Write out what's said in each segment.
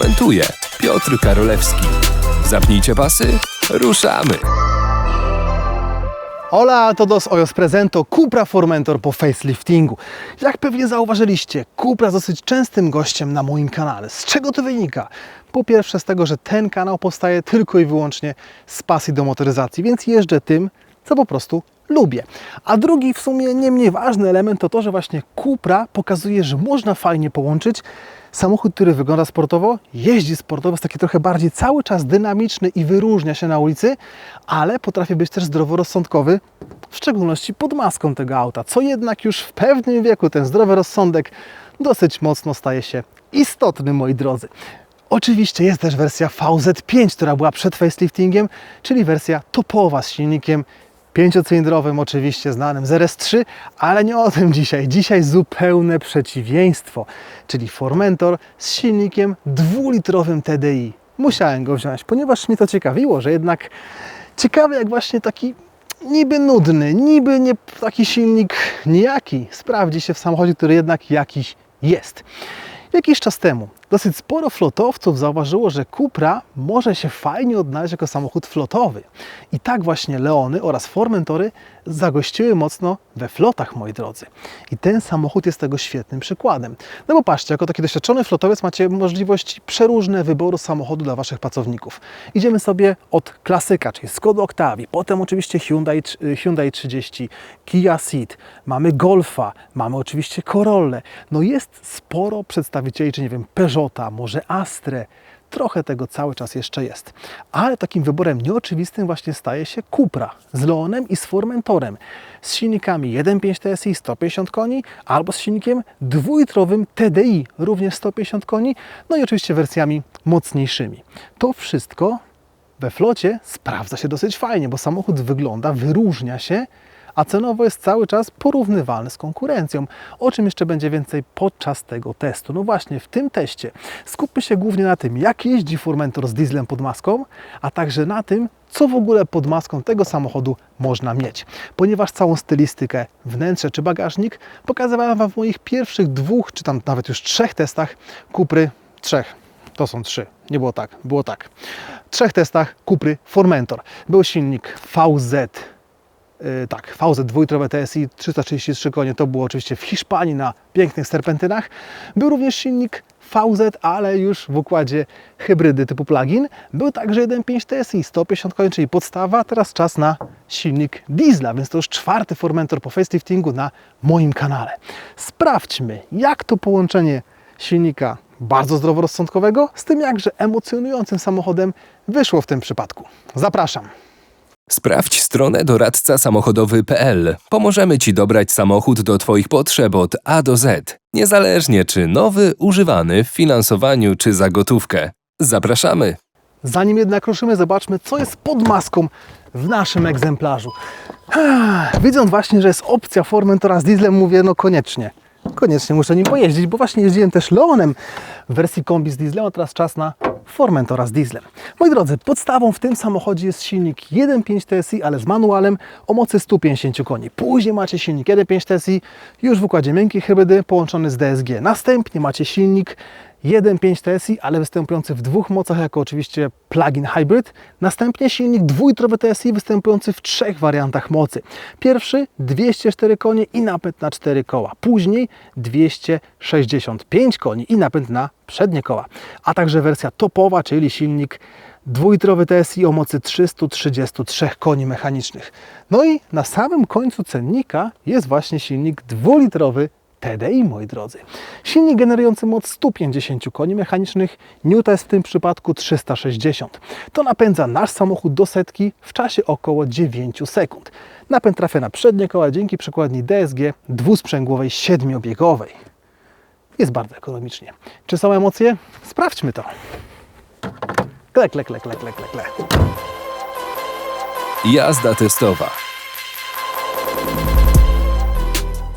Komentuje Piotr Karolewski. Zapnijcie pasy, ruszamy! Hola todos, hoy os presento Cupra Formentor po faceliftingu. Jak pewnie zauważyliście, Cupra jest dosyć częstym gościem na moim kanale. Z czego to wynika? Po pierwsze z tego, że ten kanał powstaje tylko i wyłącznie z pasji do motoryzacji, więc jeżdżę tym, co po prostu lubię. A drugi w sumie nie mniej ważny element to to, że właśnie Cupra pokazuje, że można fajnie połączyć samochód, który wygląda sportowo, jeździ sportowo, jest taki trochę bardziej cały czas dynamiczny i wyróżnia się na ulicy, ale potrafi być też zdroworozsądkowy, w szczególności pod maską tego auta, co jednak już w pewnym wieku ten zdrowy rozsądek dosyć mocno staje się istotny, moi drodzy. Oczywiście jest też wersja VZ5, która była przed faceliftingiem, czyli wersja topowa z silnikiem pięciocylindrowym, oczywiście znanym z RS3, ale nie o tym dzisiaj. Dzisiaj zupełne przeciwieństwo, czyli Formentor z silnikiem dwulitrowym TDI. Musiałem go wziąć, ponieważ mnie to ciekawiło, że jednak ciekawy jak właśnie taki niby nudny, niby nie taki silnik nijaki sprawdzi się w samochodzie, który jednak jakiś jest. Jakiś czas temu dosyć sporo flotowców zauważyło, że Cupra może się fajnie odnaleźć jako samochód flotowy. I tak właśnie Leony oraz Formentory zagościły mocno we flotach, moi drodzy. I ten samochód jest tego świetnym przykładem. No bo patrzcie, jako taki doświadczony flotowiec macie możliwość przeróżne wyboru samochodu dla Waszych pracowników. Idziemy sobie od klasyka, czyli Skoda Octavii, potem oczywiście Hyundai, Hyundai 30, Kia Ceed, mamy Golfa, mamy oczywiście Corolle. No jest sporo przedstawicieli, czy nie wiem, Peugeota, może Astrę, trochę tego cały czas jeszcze jest. Ale takim wyborem nieoczywistym właśnie staje się Cupra z Leonem i z Formentorem. Z silnikami 1.5 TSI 150 koni albo z silnikiem dwulitrowym TDI również 150 koni, no i oczywiście wersjami mocniejszymi. To wszystko we flocie sprawdza się dosyć fajnie, bo samochód wygląda, wyróżnia się, a cenowo jest cały czas porównywalny z konkurencją, o czym jeszcze będzie więcej podczas tego testu. No właśnie, w tym teście skupmy się głównie na tym, jak jeździ Formentor z dieslem pod maską, a także na tym, co w ogóle pod maską tego samochodu można mieć. Ponieważ całą stylistykę, wnętrze czy bagażnik pokazywałem Wam w moich pierwszych dwóch, czy tam nawet już trzech testach Kupry, trzech, to są trzy, nie było tak, było tak. Trzech testach Kupry Formentor. Był silnik VZ tak, VZ dwulitrowe TSI 333 konie, to było oczywiście w Hiszpanii na pięknych serpentynach. Był również silnik VZ, ale już w układzie hybrydy typu plug-in. Był także 1.5 TSI 150 koni, czyli podstawa. Teraz czas na silnik diesla, więc to już czwarty Formentor po faceliftingu na moim kanale. Sprawdźmy, jak to połączenie silnika bardzo zdroworozsądkowego z tym jakże emocjonującym samochodem wyszło w tym przypadku. Zapraszam. Sprawdź stronę doradca samochodowy.pl. Pomożemy Ci dobrać samochód do Twoich potrzeb od A do Z, niezależnie czy nowy, używany, w finansowaniu czy za gotówkę. Zapraszamy! Zanim jednak ruszymy, zobaczmy, co jest pod maską w naszym egzemplarzu. Widząc właśnie, że jest opcja Formentora z dieslem, mówię, no koniecznie. Koniecznie muszę nim pojeździć, bo właśnie jeździłem też Leonem w wersji kombi z dieslem, a teraz czas na Formentora z dieslem. Moi drodzy, podstawą w tym samochodzie jest silnik 1.5 TSI, ale z manualem o mocy 150 koni. Później macie silnik 1.5 TSI już w układzie miękkiej hybrydy połączony z DSG. Następnie macie silnik 1.5 TSI, ale występujący w dwóch mocach jako oczywiście plug-in hybrid. Następnie silnik dwulitrowy TSI występujący w trzech wariantach mocy. Pierwszy 204 konie i napęd na 4 koła. Później 265 koni i napęd na przednie koła. A także wersja topowa, czyli silnik dwulitrowy TSI o mocy 333 koni mechanicznych. No i na samym końcu cennika jest właśnie silnik dwulitrowy TDI, moi drodzy. Silnik generujący moc 150 koni mechanicznych, Newta jest w tym przypadku 360. To napędza nasz samochód do setki w czasie około 9 sekund. Napęd trafia na przednie koła dzięki przekładni DSG dwusprzęgłowej siedmiobiegowej. Jest bardzo ekonomicznie. Czy są emocje? Sprawdźmy to. Klek, klek, klek, klek, klek, klek. Jazda testowa.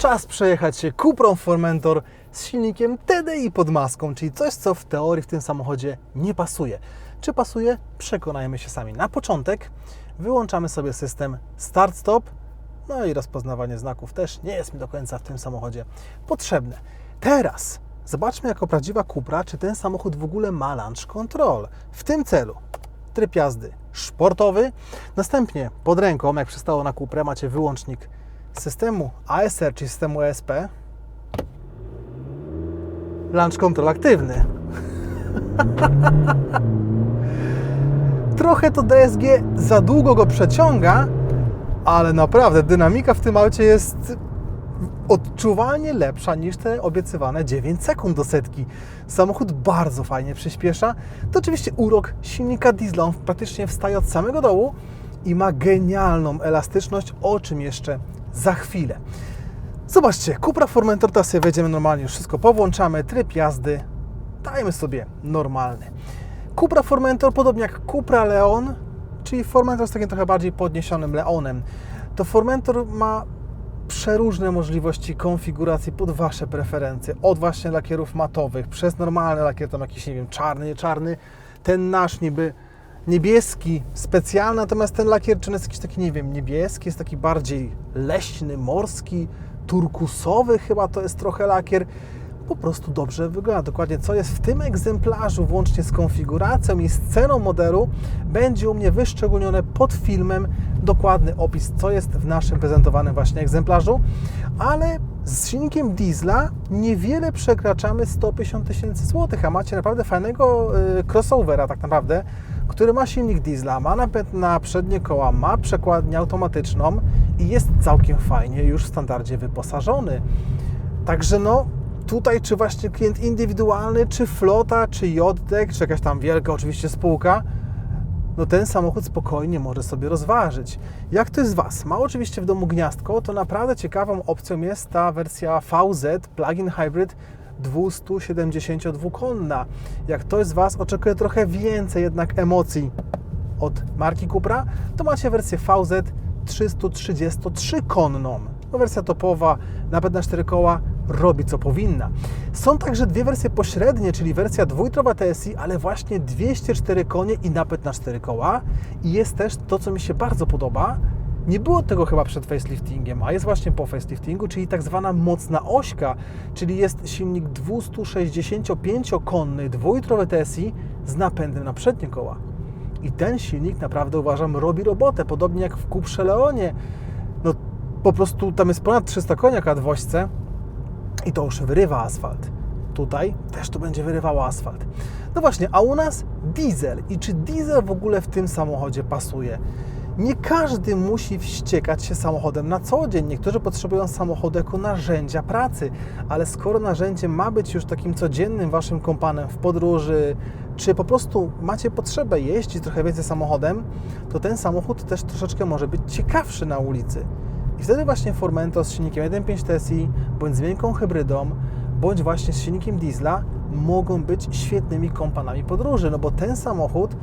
Czas przejechać się Cuprą Formentor z silnikiem TDI pod maską, czyli coś, co w teorii w tym samochodzie nie pasuje. Czy pasuje? Przekonajmy się sami. Na początek wyłączamy sobie system start-stop, no i rozpoznawanie znaków też nie jest mi do końca w tym samochodzie potrzebne. Teraz zobaczmy jako prawdziwa Cupra, czy ten samochód w ogóle ma launch control. W tym celu tryb jazdy sportowy, następnie pod ręką, jak przystało na Cuprę, macie wyłącznik systemu ASR, czyli systemu ESP. Launch control aktywny. Trochę to DSG za długo go przeciąga, ale naprawdę dynamika w tym aucie jest odczuwalnie lepsza niż te obiecywane 9 sekund do setki. Samochód bardzo fajnie przyspiesza. To oczywiście urok silnika diesla. On praktycznie wstaje od samego dołu i ma genialną elastyczność, o czym jeszcze za chwilę. Zobaczcie, Cupra Formentor, teraz sobie wejdziemy normalnie, już wszystko powłączamy, tryb jazdy, dajmy sobie normalny. Cupra Formentor, podobnie jak Cupra Leon, czyli Formentor z takim trochę bardziej podniesionym Leonem, to Formentor ma przeróżne możliwości konfiguracji pod Wasze preferencje. Od właśnie lakierów matowych, przez normalny lakier, tam jakiś, nie wiem, czarny, nie czarny, ten nasz niby niebieski, specjalny, natomiast ten lakier, czy jest jakiś taki, nie wiem, niebieski, jest taki bardziej leśny, morski, turkusowy chyba to jest trochę lakier. Po prostu dobrze wygląda. Dokładnie co jest w tym egzemplarzu, włącznie z konfiguracją i z ceną modelu, będzie u mnie wyszczególnione pod filmem dokładny opis, co jest w naszym prezentowanym właśnie egzemplarzu, ale z silnikiem diesla niewiele przekraczamy 150 tysięcy złotych, a macie naprawdę fajnego y, crossovera tak naprawdę, który ma silnik diesla, ma napęd na przednie koła, ma przekładnię automatyczną i jest całkiem fajnie już w standardzie wyposażony. Także no, tutaj czy właśnie klient indywidualny, czy flota, czy JDEK, czy jakaś tam wielka oczywiście spółka, no ten samochód spokojnie może sobie rozważyć. Jak to jest z Was? Ma oczywiście w domu gniazdko, to naprawdę ciekawą opcją jest ta wersja VZ Plug-in Hybrid 272-konna. Jak ktoś z Was oczekuje trochę więcej jednak emocji od marki Cupra, to macie wersję VZ 333-konną. No, wersja topowa, napęd na 4 koła, robi co powinna. Są także dwie wersje pośrednie, czyli wersja dwulitrowa TSI, ale właśnie 204 konie i napęd na 4 koła. I jest też to, co mi się bardzo podoba, nie było tego chyba przed faceliftingiem, a jest właśnie po faceliftingu, czyli tak zwana mocna ośka, czyli jest silnik 265-konny dwulitrowy TSI z napędem na przednie koła. I ten silnik naprawdę uważam robi robotę, podobnie jak w Cuprze Leonie. No po prostu tam jest ponad 300 koni jak na dwośce i to już wyrywa asfalt. Tutaj też to będzie wyrywało asfalt. No właśnie, a u nas diesel. I czy diesel w ogóle w tym samochodzie pasuje? Nie każdy musi wściekać się samochodem na co dzień. Niektórzy potrzebują samochodu jako narzędzia pracy, ale skoro narzędzie ma być już takim codziennym waszym kompanem w podróży, czy po prostu macie potrzebę jeździć trochę więcej samochodem, to ten samochód też troszeczkę może być ciekawszy na ulicy. I wtedy właśnie Formentor z silnikiem 1.5 TSI, bądź z miękką hybrydą, bądź właśnie z silnikiem diesla mogą być świetnymi kompanami podróży, no bo ten samochód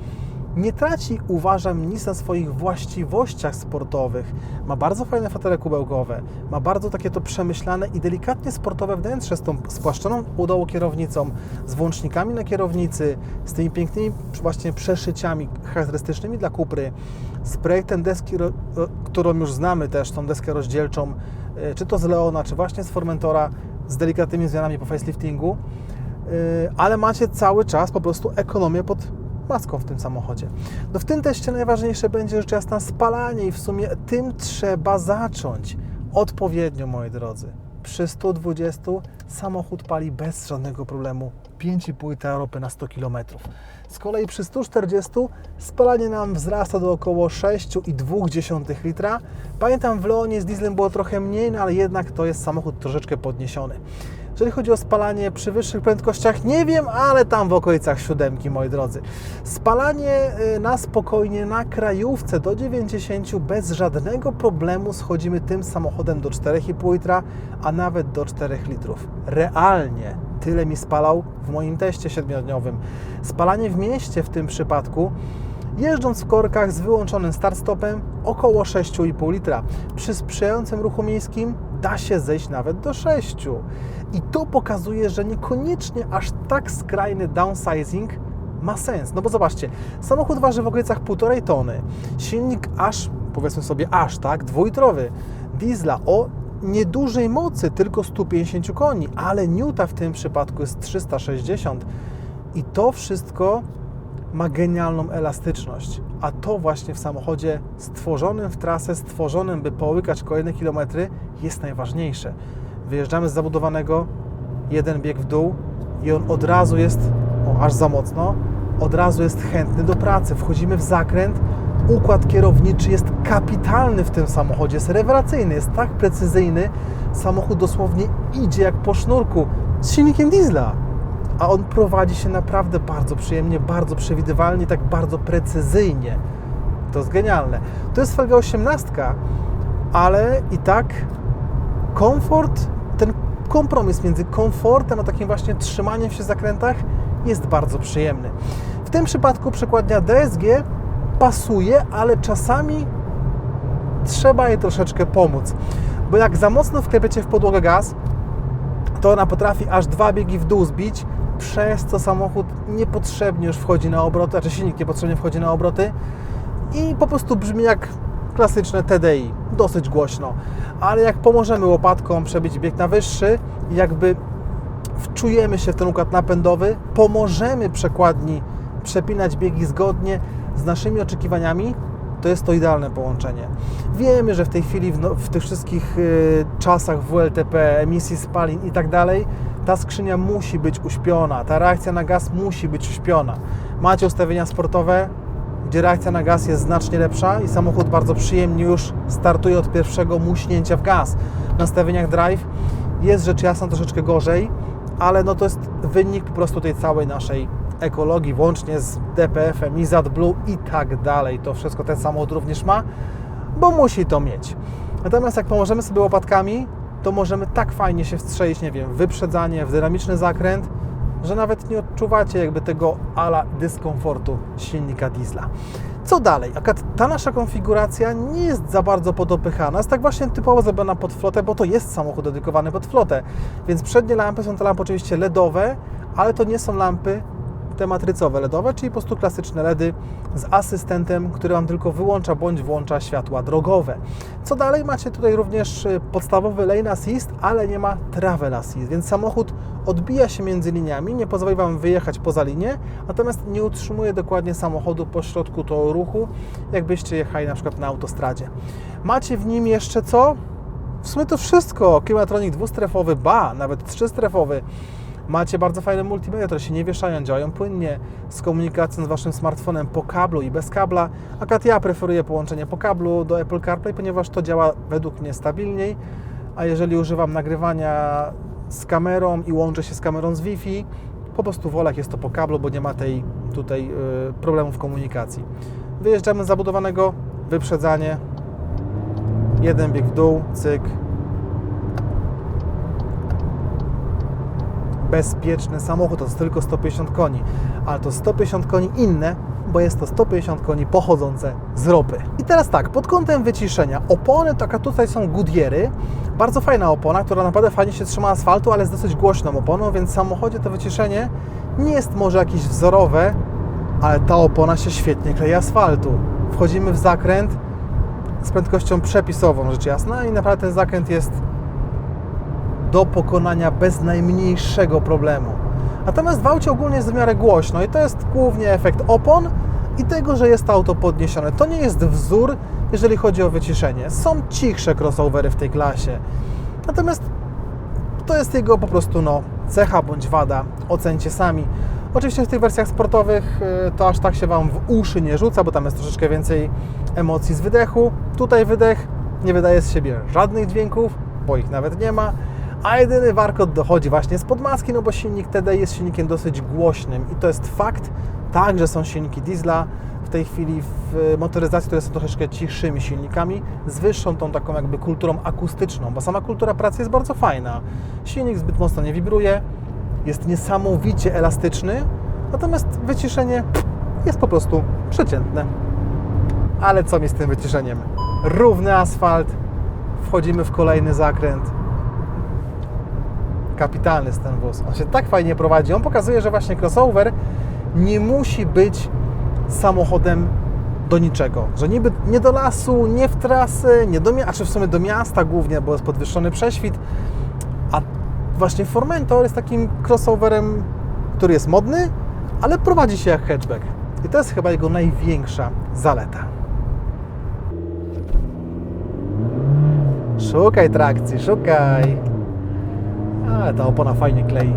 nie traci, uważam, nic na swoich właściwościach sportowych. Ma bardzo fajne fotele kubełkowe, ma bardzo takie to przemyślane i delikatnie sportowe wnętrze z tą spłaszczoną u dołu kierownicą, z włącznikami na kierownicy, z tymi pięknymi właśnie przeszyciami charakterystycznymi dla Kupry, z projektem deski, którą już znamy też, tą deskę rozdzielczą, y, czy to z Leona, czy właśnie z Formentora, z delikatnymi zmianami po faceliftingu, y, ale macie cały czas po prostu ekonomię pod maską w tym samochodzie. No w tym teście najważniejsze będzie rzecz jasna spalanie i w sumie tym trzeba zacząć. Odpowiednio, moi drodzy. Przy 120 samochód pali bez żadnego problemu 5,5 litra ropy na 100 km. Z kolei przy 140 spalanie nam wzrasta do około 6,2 litra. Pamiętam w Leonie z dieslem było trochę mniej, no ale jednak to jest samochód troszeczkę podniesiony. Jeżeli chodzi o spalanie przy wyższych prędkościach, nie wiem, ale tam w okolicach siódemki, moi drodzy. Spalanie y, na spokojnie na krajówce do 90 bez żadnego problemu schodzimy tym samochodem do 4,5 litra, a nawet do 4 litrów. Realnie tyle mi spalał w moim teście siedmiodniowym. Spalanie w mieście w tym przypadku Jeżdżąc w korkach z wyłączonym start-stopem około 6,5 litra. Przy sprzyjającym ruchu miejskim da się zejść nawet do 6. I to pokazuje, że niekoniecznie aż tak skrajny downsizing ma sens. No bo zobaczcie, samochód waży w okolicach 1,5 tony. Silnik aż, powiedzmy sobie aż, tak, dwulitrowy. Diesla o niedużej mocy, tylko 150 koni, ale Newta w tym przypadku jest 360 i to wszystko ma genialną elastyczność. A to właśnie w samochodzie stworzonym w trasę, stworzonym, by połykać kolejne kilometry, jest najważniejsze. Wyjeżdżamy z zabudowanego, jeden bieg w dół i on od razu jest, o, aż za mocno, od razu jest chętny do pracy. Wchodzimy w zakręt, układ kierowniczy jest kapitalny w tym samochodzie, jest rewelacyjny, jest tak precyzyjny. Samochód dosłownie idzie jak po sznurku z silnikiem diesla a on prowadzi się naprawdę bardzo przyjemnie, bardzo przewidywalnie, tak bardzo precyzyjnie. To jest genialne. To jest felga 18, ale i tak komfort, kompromis między komfortem a takim właśnie trzymaniem się w zakrętach jest bardzo przyjemny. W tym przypadku przekładnia DSG pasuje, ale czasami trzeba jej troszeczkę pomóc. Bo jak za mocno wklepiecie w podłogę gaz, to ona potrafi aż dwa biegi w dół zbić, przez co samochód niepotrzebnie już wchodzi na obroty, znaczy silnik niepotrzebnie wchodzi na obroty i po prostu brzmi jak klasyczne TDI, dosyć głośno. Ale jak pomożemy łopatką przebić bieg na wyższy, jakby wczujemy się w ten układ napędowy, pomożemy przekładni przepinać biegi zgodnie z naszymi oczekiwaniami, to jest to idealne połączenie. Wiemy, że w tej chwili, w, no, w tych wszystkich y, czasach WLTP, emisji spalin i tak dalej, ta skrzynia musi być uśpiona, ta reakcja na gaz musi być uśpiona. Macie ustawienia sportowe, gdzie reakcja na gaz jest znacznie lepsza i samochód bardzo przyjemnie już startuje od pierwszego muśnięcia w gaz. W nastawieniach drive jest rzecz jasna troszeczkę gorzej, ale no to jest wynik po prostu tej całej naszej ekologii, włącznie z DPF-em, i Blue i tak dalej. To wszystko ten samochód również ma, bo musi to mieć. Natomiast jak pomożemy sobie łopatkami, to możemy tak fajnie się wstrzelić, nie wiem, wyprzedzanie, w dynamiczny zakręt, że nawet nie odczuwacie jakby tego ala dyskomfortu silnika diesla. Co dalej? Ta nasza konfiguracja nie jest za bardzo podopychana, jest tak właśnie typowo zrobiona pod flotę, bo to jest samochód dedykowany pod flotę. Więc przednie lampy są to lampy oczywiście LEDowe, ale to nie są lampy te matrycowe LEDowe, czyli po prostu klasyczne LEDy z asystentem, który Wam tylko wyłącza bądź włącza światła drogowe. Co dalej? Macie tutaj również y, podstawowy lane assist, ale nie ma travel assist, więc samochód odbija się między liniami, nie pozwoli Wam wyjechać poza linię, natomiast nie utrzymuje dokładnie samochodu po środku toru ruchu, jakbyście jechali na przykład na autostradzie. Macie w nim jeszcze co? W sumie to wszystko. Klimatronik dwustrefowy, ba, nawet trzystrefowy. Macie bardzo fajne multimedia, które się nie wieszają, działają płynnie z komunikacją z Waszym smartfonem po kablu i bez kabla. Akurat ja preferuję połączenie po kablu do Apple CarPlay, ponieważ to działa według mnie stabilniej, a jeżeli używam nagrywania z kamerą i łączę się z kamerą z Wi-Fi, po prostu wolę jak jest to po kablu, bo nie ma tej tutaj yy, problemów komunikacji. Wyjeżdżamy z zabudowanego, wyprzedzanie, jeden bieg w dół, cyk, bezpieczny samochód, to jest tylko 150 koni, ale to 150 koni inne, bo jest to 150 koni pochodzące z ropy. I teraz tak, pod kątem wyciszenia, opony, taka tutaj są Goodyeary, bardzo fajna opona, która naprawdę fajnie się trzyma asfaltu, ale jest dosyć głośną oponą, więc w samochodzie to wyciszenie nie jest może jakieś wzorowe, ale ta opona się świetnie klei asfaltu. Wchodzimy w zakręt z prędkością przepisową, rzecz jasna, i naprawdę ten zakręt jest do pokonania bez najmniejszego problemu. Natomiast w aucie ogólnie jest w miarę głośno i to jest głównie efekt opon i tego, że jest auto podniesione. To nie jest wzór, jeżeli chodzi o wyciszenie. Są cichsze crossovery w tej klasie. Natomiast to jest jego po prostu no, cecha bądź wada. Ocencie sami. Oczywiście w tych wersjach sportowych y, to aż tak się Wam w uszy nie rzuca, bo tam jest troszeczkę więcej emocji z wydechu. Tutaj wydech nie wydaje z siebie żadnych dźwięków, bo ich nawet nie ma a jedyny warkot dochodzi właśnie z podmaski, no bo silnik TD jest silnikiem dosyć głośnym i to jest fakt. Także są silniki diesla w tej chwili w motoryzacji, które są troszeczkę cichszymi silnikami, z wyższą tą taką jakby kulturą akustyczną, bo sama kultura pracy jest bardzo fajna. Silnik zbyt mocno nie wibruje, jest niesamowicie elastyczny, natomiast wyciszenie jest po prostu przeciętne. Ale co mi z tym wyciszeniem? Równy asfalt, wchodzimy w kolejny zakręt, kapitalny jest ten wóz. On się tak fajnie prowadzi. On pokazuje, że właśnie crossover nie musi być samochodem do niczego. Że niby nie do lasu, nie w trasę, nie do miasta, czy w sumie do miasta głównie, bo jest podwyższony prześwit. A właśnie Formentor jest takim crossoverem, który jest modny, ale prowadzi się jak hatchback. I to jest chyba jego największa zaleta. Szukaj trakcji, szukaj. Ale ta opona fajnie klei.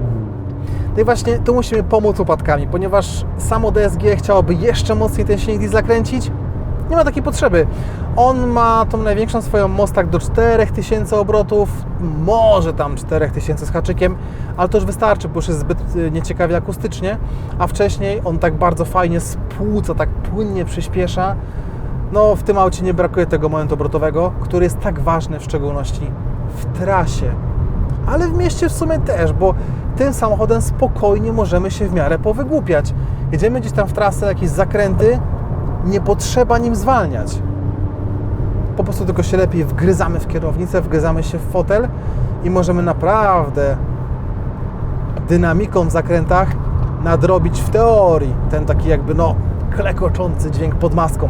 No i właśnie tu musimy pomóc upadkami, ponieważ samo DSG chciałoby jeszcze mocniej ten silnik diesla kręcić. Nie ma takiej potrzeby. On ma tą największą swoją mostak do 4000 obrotów, może tam 4000 z haczykiem, ale to już wystarczy, bo już jest zbyt y, nieciekawie akustycznie, a wcześniej on tak bardzo fajnie spłuca, tak płynnie przyspiesza. No w tym aucie nie brakuje tego momentu obrotowego, który jest tak ważny w szczególności w trasie, ale w mieście w sumie też, bo tym samochodem spokojnie możemy się w miarę powygłupiać. Jedziemy gdzieś tam w trasę, jakieś zakręty, nie potrzeba nim zwalniać. Po prostu tylko się lepiej wgryzamy w kierownicę, wgryzamy się w fotel i możemy naprawdę dynamiką w zakrętach nadrobić w teorii ten taki jakby no klekoczący dźwięk pod maską.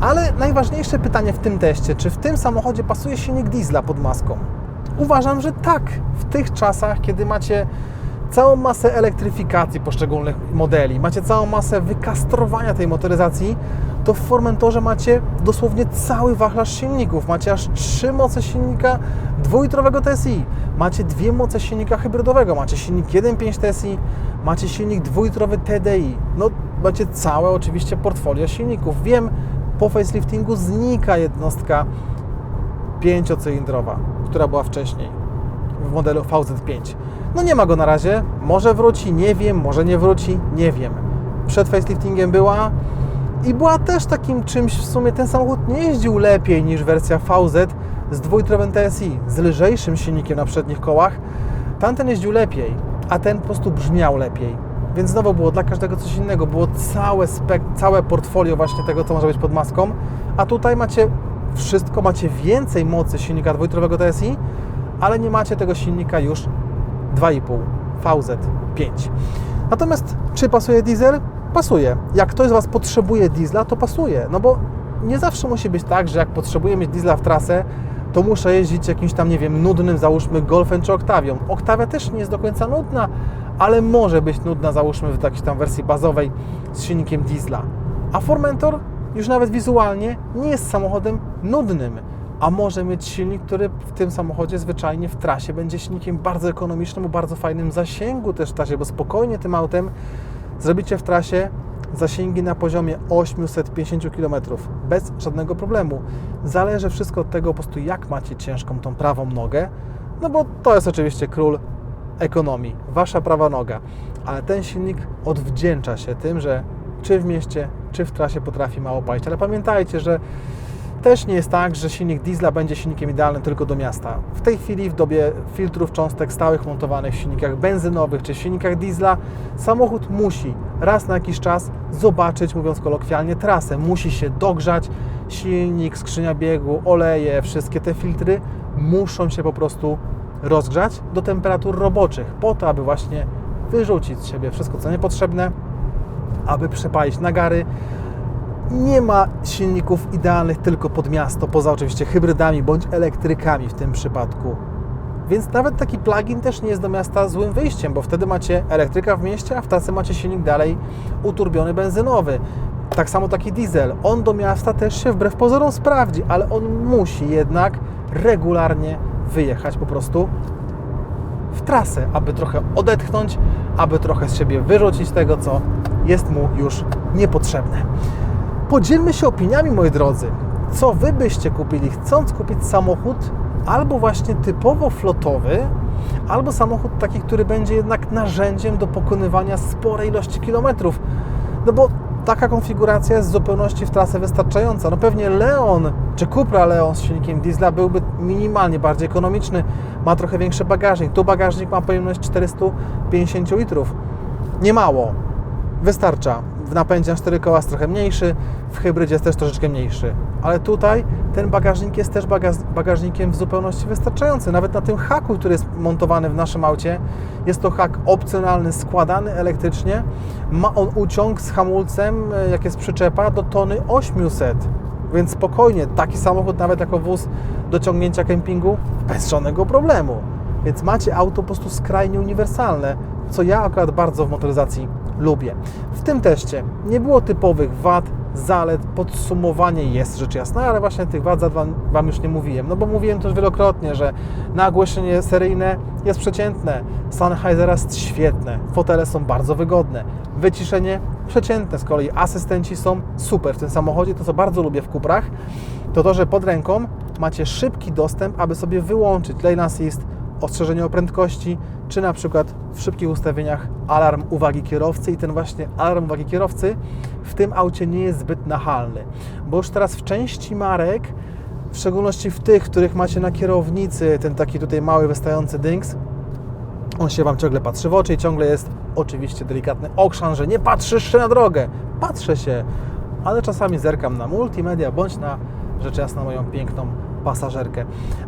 Ale najważniejsze pytanie w tym teście, czy w tym samochodzie pasuje silnik diesla pod maską? Uważam, że tak. W tych czasach, kiedy macie całą masę elektryfikacji poszczególnych modeli, macie całą masę wykastrowania tej motoryzacji, to w Formentorze macie dosłownie cały wachlarz silników. Macie aż trzy moce silnika dwulitrowego TSI, macie dwie moce silnika hybrydowego, macie silnik 1.5 TSI, macie silnik dwulitrowy TDI. No, macie całe oczywiście portfolio silników. Wiem, po faceliftingu znika jednostka pięciocylindrowa, która była wcześniej w modelu VZ5. No nie ma go na razie, może wróci, nie wiem, może nie wróci, nie wiem. Przed faceliftingiem była i była też takim czymś, w sumie ten samochód nie jeździł lepiej niż wersja VZ z dwulitrowym TSI, z lżejszym silnikiem na przednich kołach. Tamten jeździł lepiej, a ten po prostu brzmiał lepiej. Więc znowu było dla każdego coś innego, było całe, spek- całe portfolio właśnie tego, co może być pod maską, a tutaj macie wszystko, macie więcej mocy silnika dwulitrowego TSI, ale nie macie tego silnika już 2,5 VZ5. Natomiast czy pasuje diesel? Pasuje. Jak ktoś z Was potrzebuje diesla, to pasuje. No bo nie zawsze musi być tak, że jak potrzebuję mieć diesla w trasę, to muszę jeździć jakimś tam, nie wiem, nudnym, załóżmy Golfem czy Octavią. Octavia też nie jest do końca nudna, ale może być nudna, załóżmy w jakiejś tam wersji bazowej z silnikiem diesla. A Formentor już nawet wizualnie nie jest samochodem nudnym, a może mieć silnik, który w tym samochodzie zwyczajnie w trasie będzie silnikiem bardzo ekonomicznym, o bardzo fajnym zasięgu też w trasie, bo spokojnie tym autem zrobicie w trasie zasięgi na poziomie 850 km bez żadnego problemu. Zależy wszystko od tego po prostu jak macie ciężką tą prawą nogę, no bo to jest oczywiście król ekonomii, wasza prawa noga, ale ten silnik odwdzięcza się tym, że czy w mieście, czy w trasie potrafi mało palić, ale pamiętajcie, że też nie jest tak, że silnik diesla będzie silnikiem idealnym tylko do miasta. W tej chwili, w dobie filtrów cząstek stałych montowanych w silnikach benzynowych czy silnikach diesla, samochód musi raz na jakiś czas zobaczyć, mówiąc kolokwialnie, trasę. Musi się dogrzać, silnik, skrzynia biegu, oleje, wszystkie te filtry muszą się po prostu rozgrzać do temperatur roboczych, po to, aby właśnie wyrzucić z siebie wszystko, co niepotrzebne, aby przepalić nagary, nie ma silników idealnych tylko pod miasto, poza oczywiście hybrydami bądź elektrykami w tym przypadku. Więc nawet taki plug-in też nie jest do miasta złym wyjściem, bo wtedy macie elektryka w mieście, a w tacy macie silnik dalej uturbiony benzynowy. Tak samo taki diesel. On do miasta też się wbrew pozorom sprawdzi, ale on musi jednak regularnie wyjechać po prostu trasę, aby trochę odetchnąć, aby trochę z siebie wyrzucić tego, co jest mu już niepotrzebne. Podzielmy się opiniami, moi drodzy. Co Wy byście kupili, chcąc kupić samochód albo właśnie typowo flotowy, albo samochód taki, który będzie jednak narzędziem do pokonywania sporej ilości kilometrów. No bo taka konfiguracja jest w zupełności w trasę wystarczająca. No pewnie Leon czy Cupra Leon z silnikiem diesla byłby minimalnie bardziej ekonomiczny, ma trochę większy bagażnik. Tu bagażnik ma pojemność 450 litrów. Nie mało. Wystarcza. W napędzie na 4 koła jest trochę mniejszy, w hybrydzie jest też troszeczkę mniejszy. Ale tutaj ten bagażnik jest też bagaż, bagażnikiem w zupełności wystarczający. Nawet na tym haku, który jest montowany w naszym aucie, jest to hak opcjonalny, składany elektrycznie. Ma on uciąg z hamulcem, e, jak jest przyczepa, do tony 800. Więc spokojnie, taki samochód nawet jako wóz do ciągnięcia kempingu bez żadnego problemu. Więc macie auto po prostu skrajnie uniwersalne, co ja akurat bardzo w motoryzacji lubię. W tym teście nie było typowych wad, zalet, podsumowanie jest rzecz jasna, ale właśnie tych wad wam, wam już nie mówiłem, no bo mówiłem też wielokrotnie, że nagłośnienie seryjne jest przeciętne, Sennheisera jest świetne, fotele są bardzo wygodne, wyciszenie przeciętne, z kolei asystenci są super w tym samochodzie, to co bardzo lubię w Cuprach, to to, że pod ręką macie szybki dostęp, aby sobie wyłączyć. Lane Assist, ostrzeżenie o prędkości, czy na przykład w szybkich ustawieniach alarm uwagi kierowcy i ten właśnie alarm uwagi kierowcy w tym aucie nie jest zbyt nachalny, bo już teraz w części marek, w szczególności w tych, których macie na kierownicy, ten taki tutaj mały wystający dings, on się Wam ciągle patrzy w oczy i ciągle jest oczywiście delikatny okrzan, że nie patrzysz się na drogę. Patrzę się, ale czasami zerkam na multimedia bądź na rzecz jasna moją piękną pasażerkę.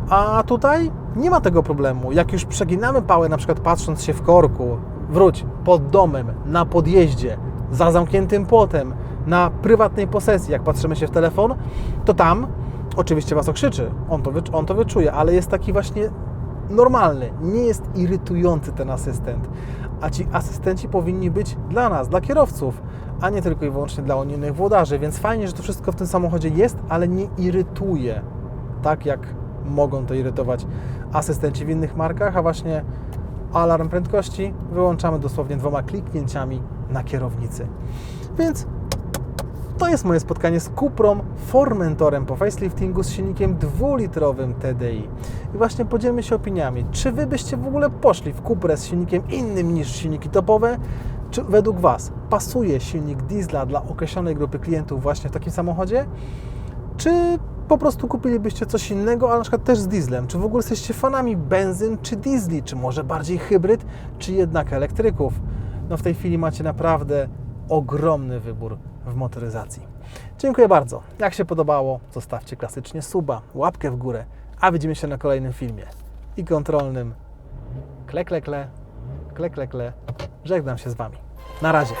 A tutaj nie ma tego problemu. Jak już przeginamy pałę, na przykład patrząc się w korku, wróć pod domem, na podjeździe, za zamkniętym płotem, na prywatnej posesji, jak patrzymy się w telefon, to tam oczywiście Was okrzyczy. On to, on to wyczuje, ale jest taki właśnie normalny, nie jest irytujący ten asystent. A ci asystenci powinni być dla nas, dla kierowców, a nie tylko i wyłącznie dla unijnych włodarzy. Więc fajnie, że to wszystko w tym samochodzie jest, ale nie irytuje tak, jak mogą to irytować asystenci w innych markach, a właśnie alarm prędkości wyłączamy dosłownie dwoma kliknięciami na kierownicy. Więc to jest moje spotkanie z Cuprą Formentorem po faceliftingu z silnikiem dwulitrowym TDI. I właśnie podzielmy się opiniami. Czy Wy byście w ogóle poszli w Cuprę z silnikiem innym niż silniki topowe? Czy według Was pasuje silnik diesla dla określonej grupy klientów właśnie w takim samochodzie? Czy po prostu kupilibyście coś innego, ale na przykład też z dieslem? Czy w ogóle jesteście fanami benzyn czy diesli? Czy może bardziej hybryd, czy jednak elektryków? No w tej chwili macie naprawdę ogromny wybór w motoryzacji. Dziękuję bardzo. Jak się podobało, zostawcie klasycznie suba, łapkę w górę, a widzimy się na kolejnym filmie i kontrolnym. Kle, kle, kle, kle, kle, kle. Żegnam się z Wami. Na razie.